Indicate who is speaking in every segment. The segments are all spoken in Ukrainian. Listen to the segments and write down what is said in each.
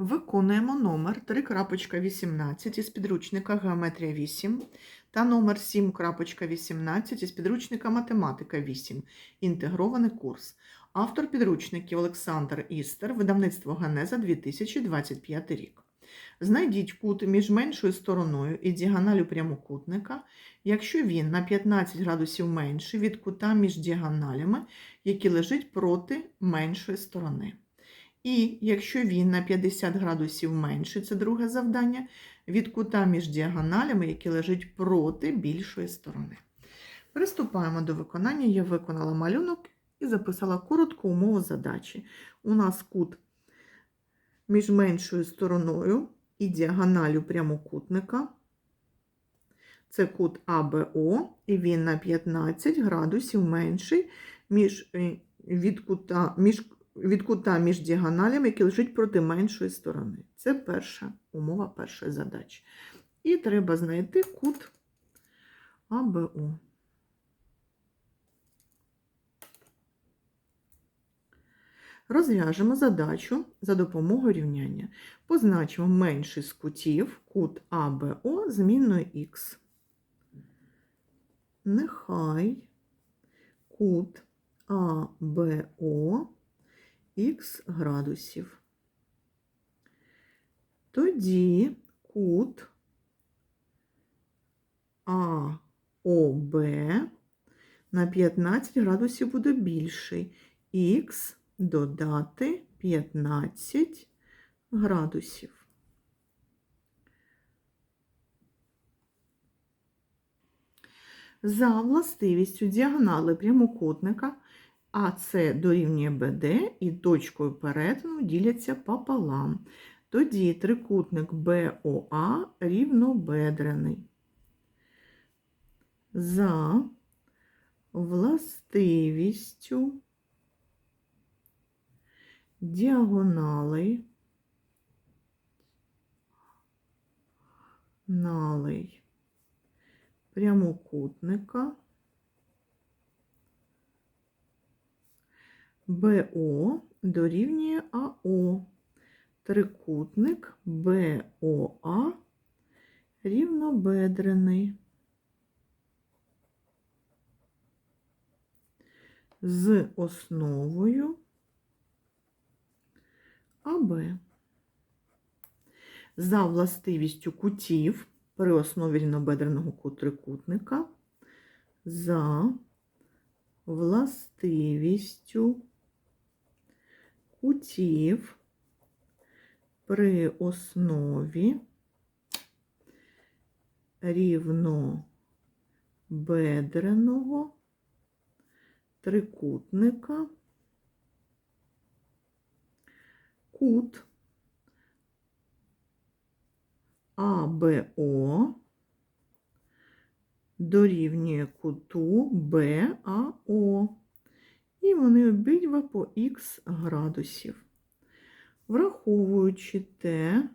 Speaker 1: Виконуємо номер 3.18 із підручника Геометрія 8 та номер 7.18 із підручника Математика 8. Інтегрований курс. Автор підручників Олександр Істер, видавництво Генеза 2025 рік. Знайдіть кут між меншою стороною і діагоналю прямокутника, якщо він на 15 градусів менший від кута між діагоналями, які лежать проти меншої сторони. І якщо він на 50 градусів менший, це друге завдання, від кута між діагоналями, які лежать проти більшої сторони. Приступаємо до виконання. Я виконала малюнок і записала коротку умову задачі. У нас кут між меншою стороною і діагоналю прямокутника. Це кут АБО, і він на 15 градусів менший між, е, від кута, між від кута між діагоналями, які лежать проти меншої сторони. Це перша умова першої задачі. І треба знайти кут АБО. Розв'яжемо задачу за допомогою рівняння. Позначимо менший з кутів кут АБО змінною х. Нехай кут АБО х градусів. Тоді кут АОБ на 15 градусів буде більший. Х додати 15 градусів. За властивістю діагонали прямокутника АС дорівнює БД і точкою перетину діляться пополам. Тоді трикутник БОА рівнобедрений. За властивістю діагоналей налей прямокутника БО дорівнює АО. Трикутник БОА рівнобедрений. З основою АБ. За властивістю кутів при основі рівнобедреного трикутника за властивістю кутів при основі рівнобедреного трикутника кут АБО дорівнює куту БАО. І вони обидва по х градусів. Враховуючи те,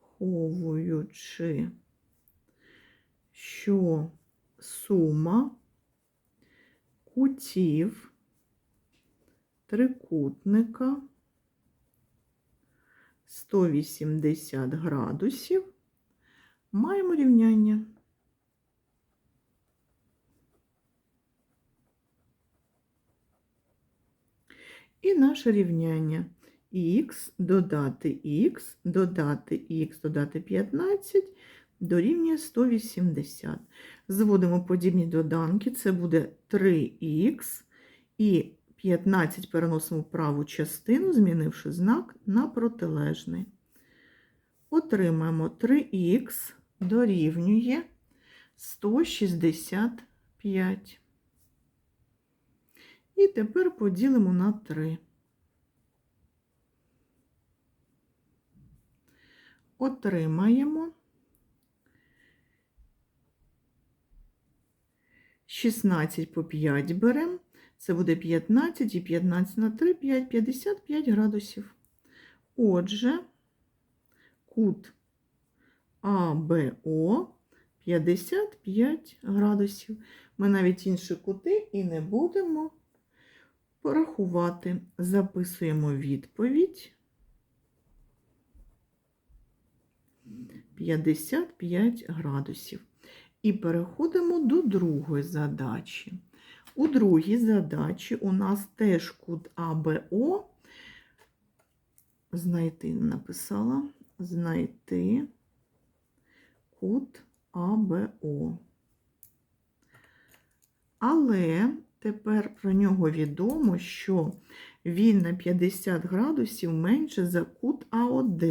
Speaker 1: враховуючи, що сума кутів трикутника 180 градусів, маємо рівняння. І наше рівняння х додати х, додати х, додати 15 дорівнює 180. Зводимо подібні доданки, це буде 3х і 15 переносимо в праву частину, змінивши знак на протилежний. Отримаємо 3х дорівнює 165. І тепер поділимо на 3. Отримаємо 16 по 5 беремо. Це буде 15 і 15 на 3, 5, 55 градусів. Отже, кут АБО 55 градусів. Ми навіть інші кути і не будемо порахувати. Записуємо відповідь. 55 градусів. І переходимо до другої задачі. У другій задачі у нас теж кут АБО. Знайти написала. Знайти кут АБО. Але тепер про нього відомо, що він на 50 градусів менше за кут АОД.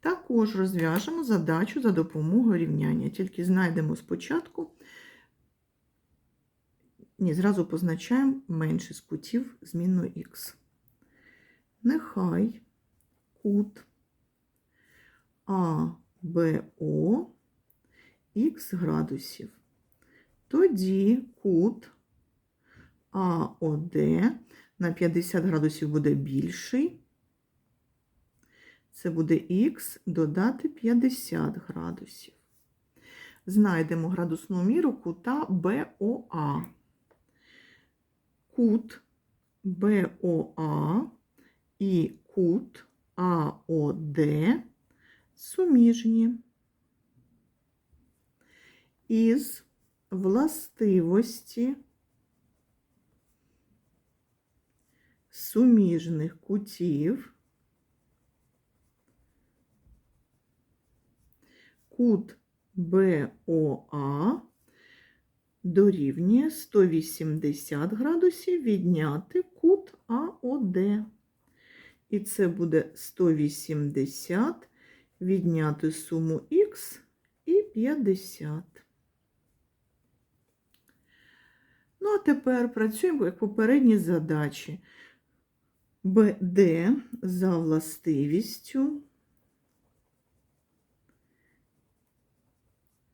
Speaker 1: Також розв'яжемо задачу за допомогою рівняння. Тільки знайдемо спочатку, ні, зразу позначаємо менше з кутів змінною х. Нехай кут АБО х градусів. Тоді кут АОД на 50 градусів буде більший. Це буде х додати 50 градусів. Знайдемо градусну міру кута БОА. Кут БОА і кут АОД суміжні. Із властивості суміжних кутів кут БОА дорівнює 180 градусів відняти кут АОД. І це буде 180 відняти суму х і 50. Ну, а тепер працюємо як попередні задачі. БД за властивістю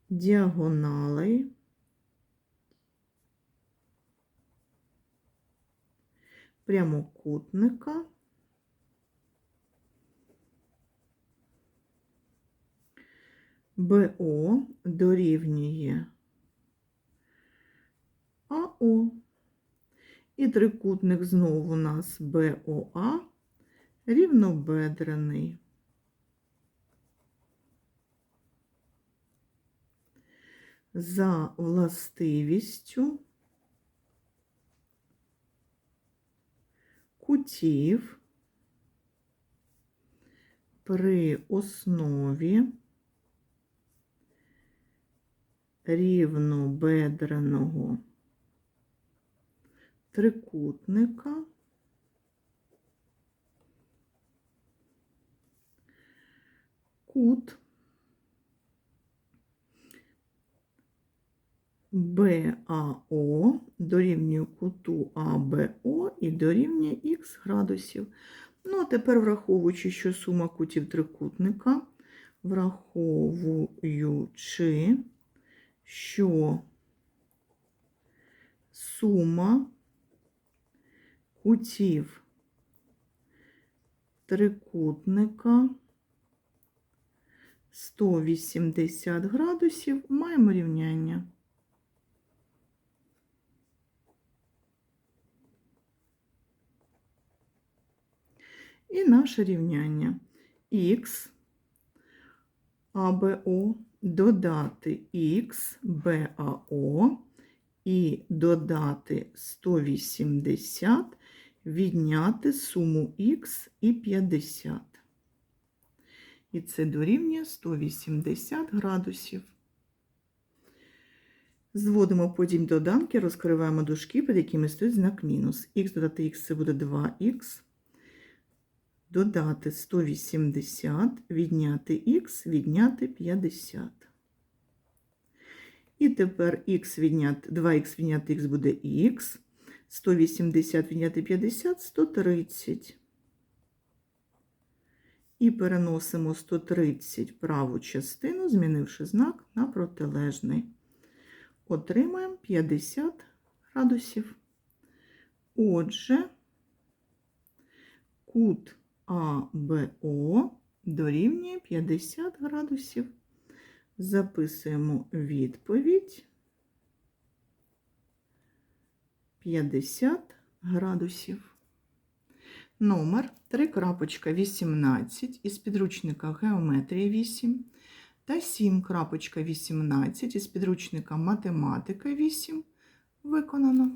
Speaker 1: діагоналей прямокутника БО дорівнює АО. І трикутник знову у нас БОА рівнобедрений. За властивістю кутів при основі рівнобедреного трикутника кут БАО дорівнює куту АБО і дорівнює х градусів. Ну, а тепер, враховуючи, що сума кутів трикутника, враховуючи, що сума кутів трикутника 180 градусів, маємо рівняння. І наше рівняння х АБО додати х БАО і додати 180, відняти суму х і 50. І це дорівнює 180 градусів. Зводимо потім доданки, розкриваємо дужки, під якими стоїть знак мінус. Х додати х це буде 2х. Додати 180, відняти х, відняти 50. І тепер х відняти, 2х відняти х буде х, 180 відняти 50 130. І переносимо 130 праву частину, змінивши знак на протилежний. Отримаємо 50 градусів. Отже, кут АБО дорівнює 50 градусів. Записуємо відповідь 50 градусів. Номер 3.18 із підручника Геометрія 8 та 7.18 із підручника Математика 8 виконано.